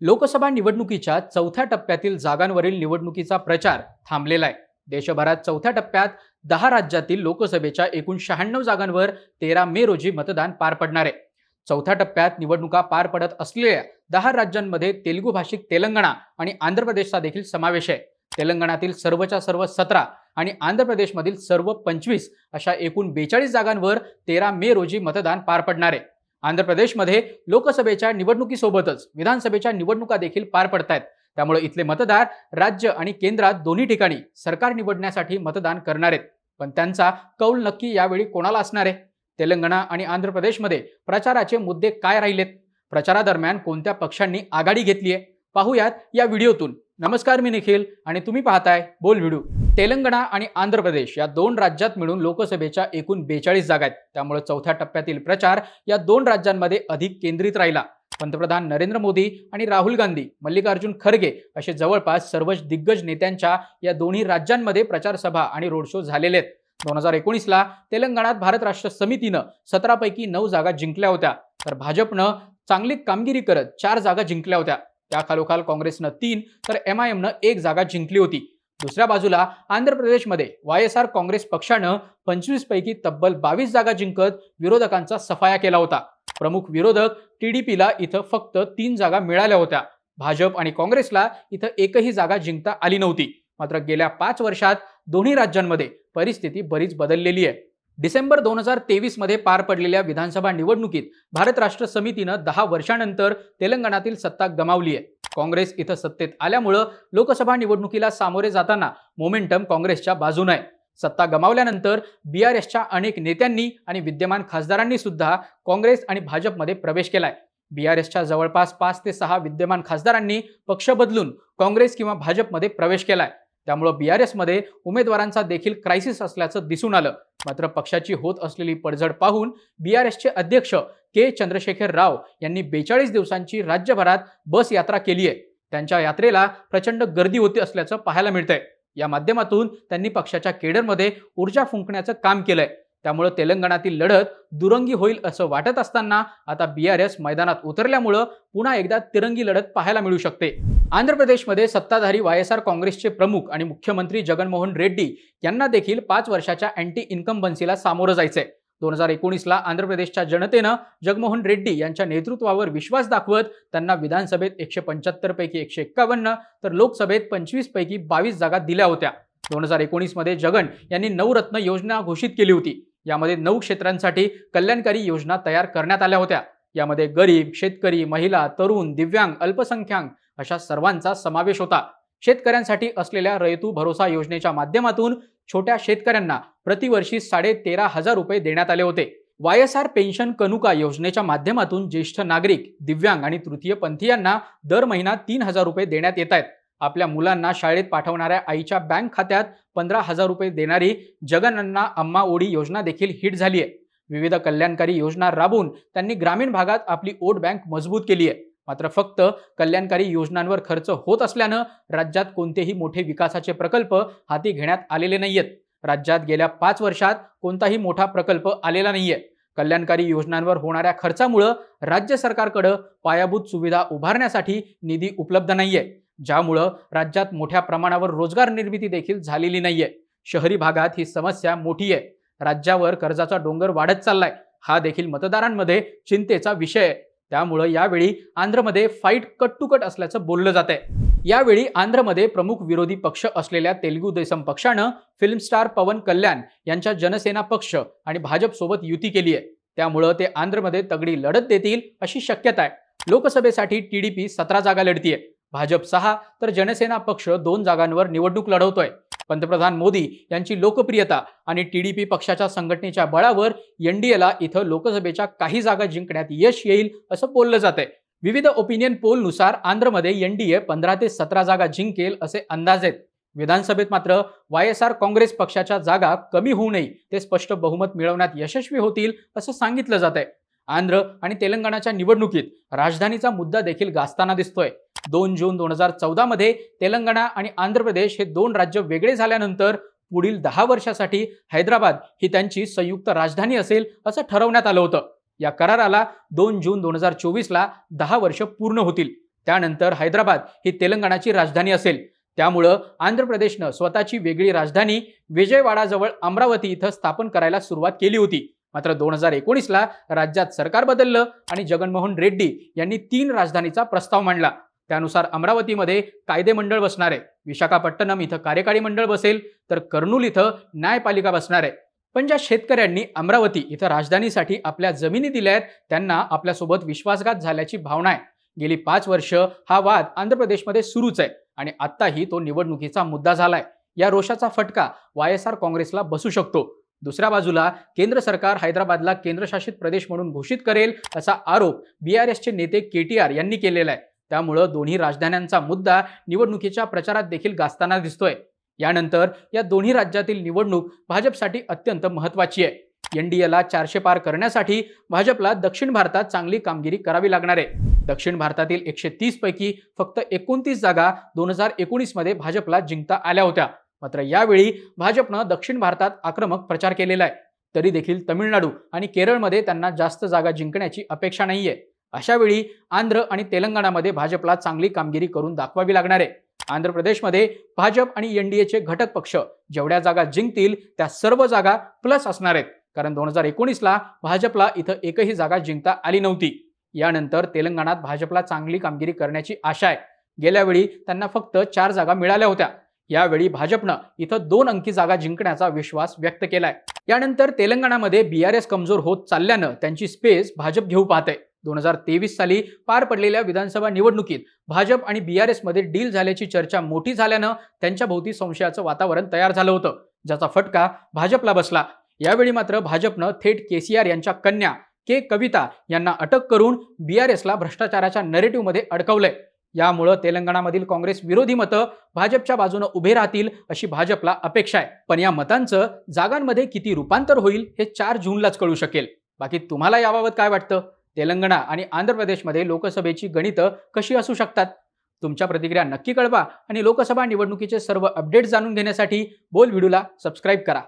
लोकसभा निवडणुकीच्या चौथ्या टप्प्यातील जागांवरील निवडणुकीचा प्रचार थांबलेला आहे. देशभरात चौथ्या टप्प्यात दहा राज्यातील लोकसभेच्या एकूण शहाण्णव जागांवर तेरा मे रोजी मतदान पार पडणार आहे. चौथ्या टप्प्यात निवडणुका पार पडत असलेल्या दहा राज्यांमध्ये तेलुगू भाषिक तेलंगणा आणि आंध्र प्रदेशचा देखील समावेश आहे. तेलंगणातील सर्वच्या सर्व सतरा आणि आंध्र प्रदेशमधील सर्व पंचवीस अशा एकूण बेचाळीस जागांवर तेरा मे रोजी मतदान पार पडणार आहे. आंध्र प्रदेशमध्ये लोकसभेच्या निवडणुकीसोबतच विधानसभेच्या निवडणुका देखील पार पडत आहेत त्यामुळे इथले मतदार राज्य आणि केंद्रात दोन्ही ठिकाणी सरकार निवडण्यासाठी मतदान करणार आहेत. पण त्यांचा कौल नक्की यावेळी कोणाला असणार आहे? तेलंगणा आणि आंध्र प्रदेशमध्ये प्रचाराचे मुद्दे काय राहिलेत? प्रचारादरम्यान कोणत्या पक्षांनी आघाडी घेतली आहे पाहूयात या व्हिडिओतून. नमस्कार मी निखिल आणि तुम्ही पाहताय बोल व्हिडिओ तेलंगणा आणि आंध्र प्रदेश या दोन राज्यात मिळून लोकसभेच्या एकूण बेचाळीस जागा आहेत. त्यामुळे चौथ्या टप्प्यातील प्रचार या दोन राज्यांमध्ये अधिक केंद्रित राहिला. पंतप्रधान नरेंद्र मोदी आणि राहुल गांधी मल्लिकार्जुन खरगे असे जवळपास सर्वच दिग्गज नेत्यांच्या या दोन्ही राज्यांमध्ये प्रचारसभा आणि रोड शो झालेले आहेत. दोन हजार एकोणीसला तेलंगणात भारत राष्ट्र समितीनं सतरापैकी नऊ जागा जिंकल्या होत्या तर भाजपनं चांगली कामगिरी करत चार जागा जिंकल्या होत्या. त्याखालोखाल काँग्रेसनं तीन तर एम आय एमनं एक जागा जिंकली होती. दुसऱ्या बाजूला आंध्र प्रदेशमध्ये वाय एस आर काँग्रेस पक्षानं पंचवीस पैकी तब्बल बावीस जागा जिंकत विरोधकांचा सफाया केला होता. प्रमुख विरोधक टीडीपीला इथं फक्त तीन जागा मिळाल्या होत्या. भाजप आणि काँग्रेसला इथं एकही जागा जिंकता आली नव्हती. मात्र गेल्या पाच वर्षात दोन्ही राज्यांमध्ये परिस्थिती बरीच बदललेली आहे. डिसेंबर दोन हजार तेवीसमध्ये पार पडलेल्या विधानसभा निवडणुकीत भारत राष्ट्र समितीनं दहा वर्षानंतर तेलंगणातील सत्ता गमावली आहे. काँग्रेस इथं सत्तेत आल्यामुळं लोकसभा निवडणुकीला सामोरे जाताना मोमेंटम काँग्रेसच्या बाजून आहे. सत्ता गमावल्यानंतर बी आर एसच्या अनेक नेत्यांनी आणि विद्यमान खासदारांनी सुद्धा काँग्रेस आणि भाजपमध्ये प्रवेश केलाय. बी आर एसच्या जवळपास पाच ते सहा विद्यमान खासदारांनी पक्ष बदलून काँग्रेस किंवा भाजपमध्ये प्रवेश केलाय. त्यामुळं बी आर एसमध्ये उमेदवारांचा देखील क्रायसिस असल्याचं दिसून आलं. मात्र पक्षाची होत असलेली पडझड पाहून बी आर एसचे अध्यक्ष के चंद्रशेखर राव यांनी बेचाळीस दिवसांची राज्यभरात बस यात्रा केली आहे त्यांच्या यात्रेला प्रचंड गर्दी होती असल्याचं पाहायला मिळतंय. या माध्यमातून त्यांनी पक्षाच्या केडरमध्ये ऊर्जा फुंकण्याचं काम केलंय. त्यामुळं तेलंगणातील लढत दुरंगी होईल असं वाटत असताना आता बी आर एस मैदानात उतरल्यामुळं पुन्हा एकदा तिरंगी लढत पाहायला मिळू शकते. आंध्र प्रदेशमध्ये सत्ताधारी वाय एस आर काँग्रेसचे प्रमुख आणि मुख्यमंत्री जगनमोहन रेड्डी यांना देखील पाच वर्षाच्या अँटी इन्कम्बन्सीला सामोरं जायचंय. दोन हजार एकोणीसला आंध्र प्रदेशच्या जनतेनं जगमोहन रेड्डी यांच्या नेतृत्वावर विश्वास दाखवत त्यांना विधानसभेत एकशे पंच्याहत्तर पैकी एकशे एक्कावन्न तर लोकसभेत पंचवीस पैकी बावीस जागा दिल्या होत्या. दोन हजार एकोणीसमध्ये जगन यांनी नवरत्न योजना घोषित केली होती. यामध्ये नऊ क्षेत्रांसाठी कल्याणकारी योजना तयार करण्यात आल्या होत्या. यामध्ये गरीब शेतकरी महिला तरुण दिव्यांग अल्पसंख्याक अशा सर्वांचा समावेश होता. शेतकऱ्यांसाठी असलेल्या रयतू भरोसा योजनेच्या माध्यमातून छोट्या शेतकऱ्यांना प्रतिवर्षी साडे तेरा हजार रुपये देण्यात आले होते. वाय एस आर पेन्शन कनुका योजनेच्या माध्यमातून ज्येष्ठ नागरिक दिव्यांग आणि तृतीयपंथीयांना दर महिना तीन हजार रुपये देण्यात येत आहेत. आपल्या मुलांना शाळेत पाठवणाऱ्या आईच्या बँक खात्यात पंधरा हजार रुपये देणारी जगनन्ना अम्मा ओढी योजना देखील हिट झाली आहे विविध कल्याणकारी योजना राबवून त्यांनी ग्रामीण भागात आपली ओट बँक मजबूत केली आहे मात्र फक्त कल्याणकारी योजनांवर खर्च होत असल्यानं राज्यात कोणतेही मोठे विकासाचे प्रकल्प हाती घेण्यात आलेले नाहीयेत. राज्यात गेल्या पाच वर्षात कोणताही मोठा प्रकल्प आलेला नाहीये. कल्याणकारी योजनांवर होणाऱ्या खर्चामुळं राज्य सरकारकडं पायाभूत सुविधा उभारण्यासाठी निधी उपलब्ध नाहीये. ज्यामुळं राज्यात मोठ्या प्रमाणावर रोजगार निर्मिती देखील झालेली नाहीये. शहरी भागात ही समस्या मोठी आहे. राज्यावर कर्जाचा डोंगर वाढत चाललाय. हा देखील मतदारांमध्ये चिंतेचा विषय आहे. त्यामुळं यावेळी आंध्रमध्ये फाईट कट टू कट असल्याचं बोललं जात आहे यावेळी आंध्रमध्ये प्रमुख विरोधी पक्ष असलेल्या तेलुगू देसम पक्षानं फिल्म स्टार पवन कल्याण यांच्या जनसेना पक्ष आणि भाजपसोबत युती केली आहे. त्यामुळं ते आंध्रमध्ये तगडी लढत देतील अशी शक्यता आहे. लोकसभेसाठी टी डीपी सतरा जागा लढतीये. भाजप सहा तर जनसेना पक्ष दोन जागांवर निवडणूक लढवतोय. पंतप्रधान मोदी यांची लोकप्रियता आणि टीडीपी पक्षाच्या संघटनेच्या बळावर एनडीएला इथं लोकसभेच्या काही जागा जिंकण्यात यश येईल असं बोललं जात आहे विविध ओपिनियन पोलनुसार आंध्रमध्ये एनडीए पंधरा ते सतरा जागा जिंकेल असे अंदाज आहेत. विधानसभेत मात्र वाय एस आर काँग्रेस पक्षाच्या जागा कमी होऊ नये ते स्पष्ट बहुमत मिळवण्यात यशस्वी होतील असं सांगितलं जात आहे आंध्र आणि तेलंगणाच्या निवडणुकीत राजधानीचा मुद्दा देखील गाजताना दिसतोय. दोन जून दोन हजार चौदामध्ये तेलंगणा आणि आंध्र प्रदेश हे दोन राज्य वेगळे झाल्यानंतर पुढील दहा वर्षासाठी हैदराबाद ही त्यांची संयुक्त राजधानी असेल असं ठरवण्यात आलं होतं. या कराराला दोन जून दोन हजार चोवीसला दहा वर्ष पूर्ण होतील. त्यानंतर हैदराबाद ही तेलंगणाची राजधानी असेल. त्यामुळं आंध्र प्रदेशनं स्वतःची वेगळी राजधानी विजयवाडाजवळ अमरावती इथं स्थापन करायला सुरुवात केली होती. मात्र दोन हजार एकोणीसला राज्यात सरकार बदललं आणि जगनमोहन रेड्डी यांनी तीन राजधानीचा प्रस्ताव मांडला. त्यानुसार अमरावतीमध्ये कायदे मंडळ बसणार आहे. विशाखापट्टणम इथं कार्यकारी मंडळ बसेल तर कर्नूल इथं न्यायपालिका बसणार आहे. पण ज्या शेतकऱ्यांनी अमरावती इथं राजधानीसाठी आपल्या जमिनी दिल्या आहेत त्यांना आपल्यासोबत विश्वासघात झाल्याची भावना आहे. गेली पाच वर्ष हा वाद आंध्र प्रदेशमध्ये सुरूच आहे आणि आत्ताही तो निवडणुकीचा मुद्दा झालाय. या रोषाचा फटका वाय एस आर काँग्रेसला बसू शकतो. दुसऱ्या बाजूला केंद्र सरकार हैदराबादला केंद्रशासित प्रदेश म्हणून घोषित करेल असा आरोप बी आर एसचे नेते के टी आर यांनी केलेला आहे. त्यामुळं दोन्ही राजधान्यांचा मुद्दा निवडणुकीच्या प्रचारात देखील गाजताना दिसतोय. यानंतर या दोन्ही राज्यातील निवडणूक भाजपसाठी अत्यंत महत्वाची आहे. एनडीएला चारशे पार करण्यासाठी भाजपला दक्षिण भारतात चांगली कामगिरी करावी लागणार आहे. दक्षिण भारतातील एकशे तीस पैकी फक्त एकोणतीस जागा दोन हजार एकोणीसमध्ये भाजपला जिंकता आल्या होत्या. मात्र यावेळी भाजपनं दक्षिण भारतात आक्रमक प्रचार केलेला आहे. तरी देखील तमिळनाडू आणि केरळमध्ये त्यांना जास्त जागा जिंकण्याची अपेक्षा नाहीये. अशा वेळी आंध्र आणि तेलंगणामध्ये भाजपला चांगली कामगिरी करून दाखवावी लागणार आहे. आंध्र प्रदेशमध्ये भाजप आणि एनडीएचे घटक पक्ष जेवढ्या जागा जिंकतील त्या सर्व जागा प्लस असणार आहेत. कारण दोन हजार एकोणीसला भाजपला इथं एकही जागा जिंकता आली नव्हती. यानंतर तेलंगणात भाजपला चांगली कामगिरी करण्याची आशा आहे. गेल्यावेळी त्यांना फक्त चार जागा मिळाल्या होत्या. यावेळी भाजपनं इथं दोन अंकी जागा जिंकण्याचा विश्वास व्यक्त केलाय. यानंतर तेलंगणामध्ये बी आरएस कमजोर होत चालल्यानं त्यांची स्पेस भाजप घेऊ पाहते. दोन हजार तेवीस साली पार पडलेल्या विधानसभा निवडणुकीत भाजप आणि बी आरमध्ये डील झाल्याची चर्चा मोठी झाल्यानं त्यांच्या भोवती संशयाचं वातावरण तयार झालं होतं. ज्याचा फटका भाजपला बसला. यावेळी मात्र भाजपनं थेट केसीआर यांच्या कन्या के कविता यांना अटक करून बीआरएसला भ्रष्टाचाराच्या नरेटिव्हमध्ये अडकवलंय. यामुळं तेलंगणामधील काँग्रेस विरोधी मतं भाजपच्या बाजूनं उभे राहतील अशी भाजपला अपेक्षा आहे. पण या मतांचं जागांमध्ये किती रूपांतर होईल हे चार जूनलाच कळू शकेल. बाकी तुम्हाला याबाबत काय वाटतं? तेलंगणा आणि आंध्र प्रदेशमध्ये लोकसभेची गणितं कशी असू शकतात? तुमच्या प्रतिक्रिया नक्की कळवा आणि लोकसभा निवडणुकीचे सर्व अपडेट जाणून घेण्यासाठी बोल व्हिडिओला सबस्क्राईब करा.